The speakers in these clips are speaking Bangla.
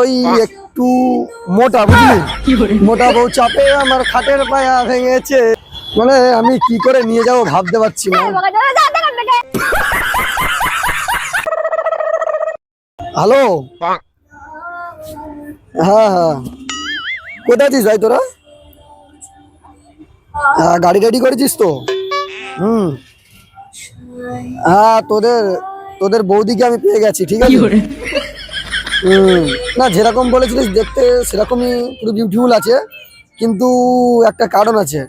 ওই একটু মোটা বুঝলি? মোটা বউ চাপে আমার খাটের পায়া ভেঙেছে। মানে আমি কি করে নিয়ে যাব ভাবতে পারছি না। হ্যালো? হ্যাঁ হ্যাঁ। কোথায় আছিস ভাই তোরা? হ্যাঁ গাড়ি টাড়ি করেছিস তো? হুম। হ্যাঁ তোদের তোদের বৌদিকে আমি পেয়ে গেছি ঠিক আছে? না যেরকম বলেছিলিস দেখতে সেরকমই পুরো বিউটিফুল আছে কিন্তু একটা কারণ আছে।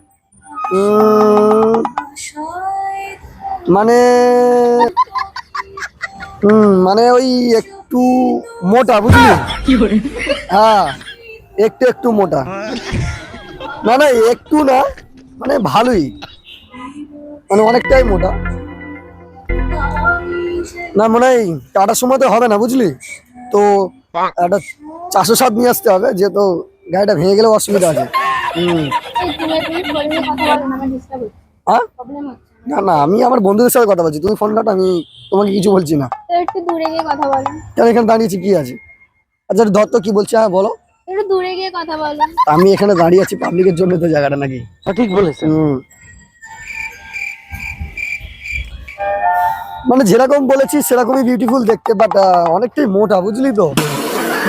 মানে হুম মানে ওই একটু মোটা বুঝলি? হ্যাঁ একটু একটু মোটা। না না একটু না মানে ভালোই। মানে অনেকটাই মোটা। না মনে হয় টাটার সময় তো হবে না বুঝলি? তো একটা চারশো সাত নিয়ে আসতে হবে যেহেতু গাড়িটা ভেঙে গেলে অসুবিধা আছে। হুম। হ্যাঁ? না না আমি আমার বন্ধুদের সাথে কথা বলছি তুমি ফোন কাটো আমি তোমাকে কিছু বলছি না। একটু দূরে গিয়ে কথা বলো। কেন এখানে দাঁড়িয়েছি কি আছে? আচ্ছা ধর তো কি বলছে হ্যাঁ বলো। একটু দূরে গিয়ে কথা বলো। আমি এখানে দাঁড়িয়ে আছি পাবলিকের জন্য তো জায়গাটা নাকি। ঠিক বলেছেন। হুম। মানে যেরকম বলেছি সেরকমই বিউটিফুল দেখতে বাট অনেকটাই মোটা বুঝলি তো?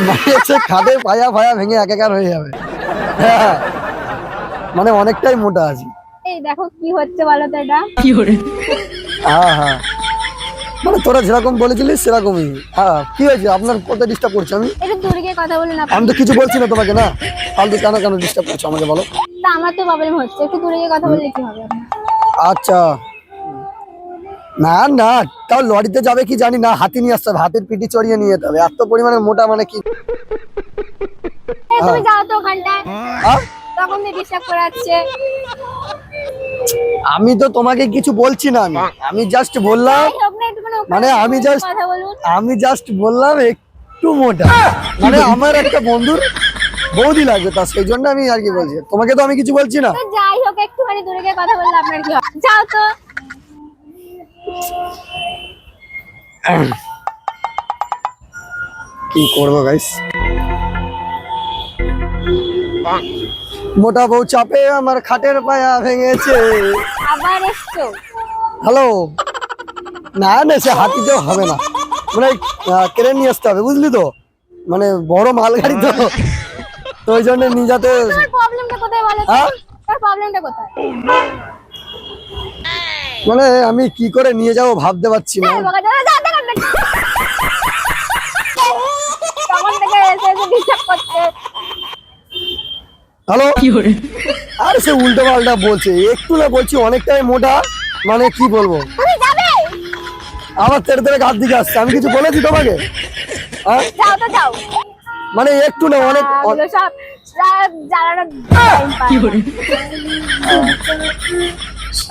মানে হচ্ছে খাদে পায়া ফায়া ভেঙে একাকার হয়ে যাবে। হ্যাঁ মানে অনেকটাই মোটা আছি। এই দেখো কি হচ্ছে বলো তো এটা? হ্যাঁ হ্যাঁ। মানে তোরা যেরকম বলেছিলিস সেরকমই। হ্যাঁ কি হয়েছে? আপনার কোথায় ডিস্টার্ব করছি আমি? একটু দূরে গিয়ে কথা বলুন আপনি আমি তো কিছু বলছি না তোমাকে না? ফালতু কেন কেন ডিস্টার্ব করছ আমাকে বলো? তা আমার তো প্রবলেম হচ্ছে। একটু দূরে গিয়ে কথা বললে কি হবে? আচ্ছা। না না তাও লরিতে যাবে কি জানি না হাতি নিয়ে আসতে হবে হাতের পিটি চড়িয়ে নিয়ে যেতে হবে এত পরিমাণে মোটা মানে কি? তুমি যাও তো ওখানটায়। তখন ডিস্টার্ব করে আমি তো তোমাকে কিছু বলছি না আমি আমি জাস্ট বললাম মানে আমি বলুন। আমি জাস্ট বললাম একটু মোটা মানে আমার একটা বন্ধুর বৌদি লাগবে তা সেই জন্য আমি আর কি বলছি। তোমাকে তো আমি কিছু বলছি না। যাই হোক একটুখানি দূরে গিয়ে কথা বললে আপনার কি যাও তো। কি করব গাইস মোটা বউ চাপে আমার খাটের পায়া ভেঙেছে। আবার এসছো? হ্যালো না না সে হাতিতেও হবে না। মানে ক্রেন নিয়ে আসতে হবে বুঝলি তো? মানে বড় মালগাড়ি তো। তো ওই জন্য নিয়ে যাতে প্রবলেমটা কোথায় বলো হ্যাঁ? প্রবলেমটা কোথায়? মানে আমি কি করে নিয়ে যাব ভাবতে পারছি না। এই, বকা যাবে না, যাও তো ওখান থেকে। তখন থেকে এসে এসে ডিস্টার্ব করছে। হ্যালো আর সে উল্টো পাল্টা বলছে একটু না বলছি অনেকটাই মোটা মানে কি বলব? তুমি যাবে? আমার তেরে তেরে দিকে আসছে আমি কিছু বলেছি তোমাকে? হ্যাঁ? যাও তো যাও। মানে একটু না অনেক এগুলো সব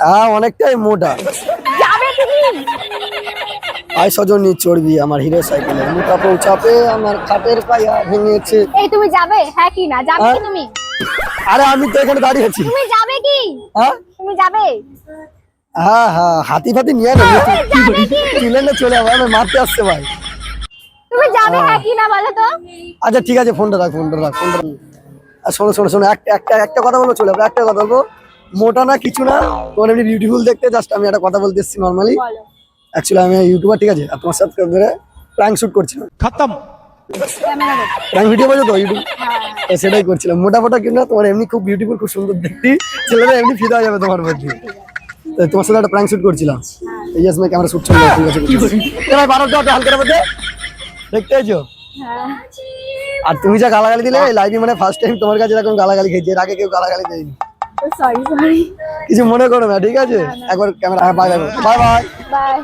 হ্যাঁ অনেকটাই মোটা। চড়বি আমার হিরো সাইকেলে। মোটা আমার খাটের পায়া ভেঙেছে। এই তুমি যাবে? হ্যাঁ কি না? যাবে কি হ্যাঁ? তুমি? আরে আমি তো এখানে দাঁড়িয়ে আছি। তুমি যাবে কি? হ্যাঁ? তুমি যাবে? হ্যাঁ হ্যাঁ হাতি ফাতি নিয়ে নেবে তুলে না চলে যাবে মারতে আসছে ভাই। তুমি যাবে হ্যাঁ। কি না বলো তো? আচ্ছা ঠিক আছে ফোনটা রাখ ফোনটা রাখ ফোনটা শোনো শোনো শোনো একটা একটা একটা কথা বলব চলে যাবে। একটা কথা বলব। মোটা না কিছু না। তোমার এমনি বিউটিফুল দেখতে জাস্ট আমি একটা কথা বলতে এসেছি নর্মালি অ্যাকচুয়ালি আমি ইউটিউবার ঠিক আছে? তোমার সাবস্ক্রাইবারে প্র্যাঙ্ক শ্যুট করছিলাম। খতম। প্র্যাঙ্ক ভিডিও বাজো তো ইউটিউব হ্যাঁ। হ্যাঁ, সেটাই করছিলাম। মোটা ফোটা কিনা তোমার এমনি খুব বিউটিফুল খুব সুন্দর দেখতে। ছেলেরা এমনি ফিদা হয়ে যাবে তোমার প্রতি তোমার সাথে একটা প্র্যাঙ্ক শুট করছিলাম। হ্যাঁ। এই জাস্ট ক্যামেরা শুট চলে ঠিক আছে? কি করি তোমার বারোটা হালকার মধ্যে। দেখতে আছো আর তুমি যা গালাগালি দিলে লাইভে মানে ফার্স্ট টাইম তোমার কাছে এরকম গালাগালি খেয়েছি। এর আগে কেউ গালাগালি দেয়নি। সরি সরি কিছু মনে করো না ঠিক আছে? একবার camera bye bye bye bye bye